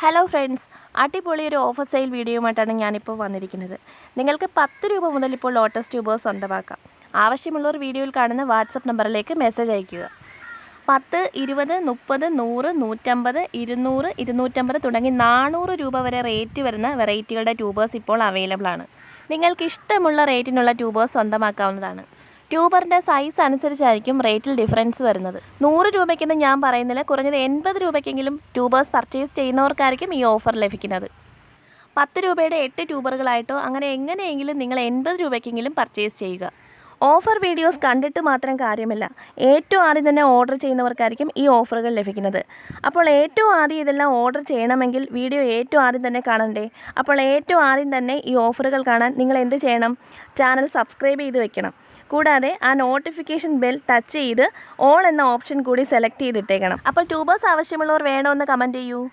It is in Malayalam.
ഹലോ ഫ്രണ്ട്സ് അടിപൊളി ഒരു ഓഫർ സെയിൽ വീഡിയോയുമായിട്ടാണ് ഞാനിപ്പോൾ വന്നിരിക്കുന്നത്. നിങ്ങൾക്ക് പത്ത് രൂപ മുതൽ ഇപ്പോൾ ലോട്ടസ് ട്യൂബേഴ്സ് സ്വന്തമാക്കാം. ആവശ്യമുള്ളവർ വീഡിയോയിൽ കാണുന്ന വാട്സപ്പ് നമ്പറിലേക്ക് മെസ്സേജ് അയയ്ക്കുക. പത്ത് ഇരുപത് മുപ്പത് നൂറ് നൂറ്റമ്പത് ഇരുന്നൂറ് ഇരുന്നൂറ്റമ്പത് തുടങ്ങി നാനൂറ് രൂപ വരെ റേറ്റ് വരുന്ന വെറൈറ്റികളുടെ ട്യൂബേഴ്സ് ഇപ്പോൾ അവൈലബിൾ ആണ്. നിങ്ങൾക്ക് ഇഷ്ടമുള്ള റേറ്റിനുള്ള ട്യൂബേഴ്സ് സ്വന്തമാക്കാവുന്നതാണ്. ട്യൂബറിന്റെ സൈസ് അനുസരിച്ചായിരിക്കും റേറ്റിൽ ഡിഫറൻസ് വരുന്നത്. നൂറ് രൂപയ്ക്കെന്ന് ഞാൻ പറയുന്നില്ല. കുറഞ്ഞത് എൺപത് രൂപയ്ക്കെങ്കിലും ട്യൂബേഴ്സ് പർച്ചേസ് ചെയ്യുന്നവർക്കായിരിക്കും ഈ ഓഫർ ലഭിക്കുന്നത്. പത്ത് രൂപയുടെ എട്ട് ട്യൂബറുകളായിട്ടോ അങ്ങനെ എങ്ങനെയെങ്കിലും നിങ്ങൾ എൺപത് രൂപയ്ക്കെങ്കിലും പർച്ചേസ് ചെയ്യുക. ഓഫർ വീഡിയോസ് കണ്ടിട്ട് മാത്രം കാര്യമില്ല. ഏറ്റവും ആദ്യം തന്നെ ഓർഡർ ചെയ്യുന്നവർക്കായിരിക്കും ഈ ഓഫറുകൾ ലഭിക്കുന്നത്. അപ്പോൾ ഏറ്റവും ആദ്യം ഇതെല്ലാം ഓർഡർ ചെയ്യണമെങ്കിൽ വീഡിയോ ഏറ്റവും ആദ്യം തന്നെ കാണണ്ടേ? അപ്പോൾ ഏറ്റവും ആദ്യം തന്നെ ഈ ഓഫറുകൾ കാണാൻ നിങ്ങൾ എന്ത് ചെയ്യണം? ചാനൽ സബ്സ്ക്രൈബ് ചെയ്ത് വെക്കണം. കൂടാതെ ആ നോട്ടിഫിക്കേഷൻ ബെൽ ടച്ച് ചെയ്ത് ഓൾ എന്ന ഓപ്ഷൻ കൂടി സെലക്ട് ചെയ്തിട്ടേക്കണം. അപ്പോൾ ട്യൂബേഴ്സ് ആവശ്യമുള്ളവർ വേണമെന്ന് കമന്റ് ചെയ്യൂ.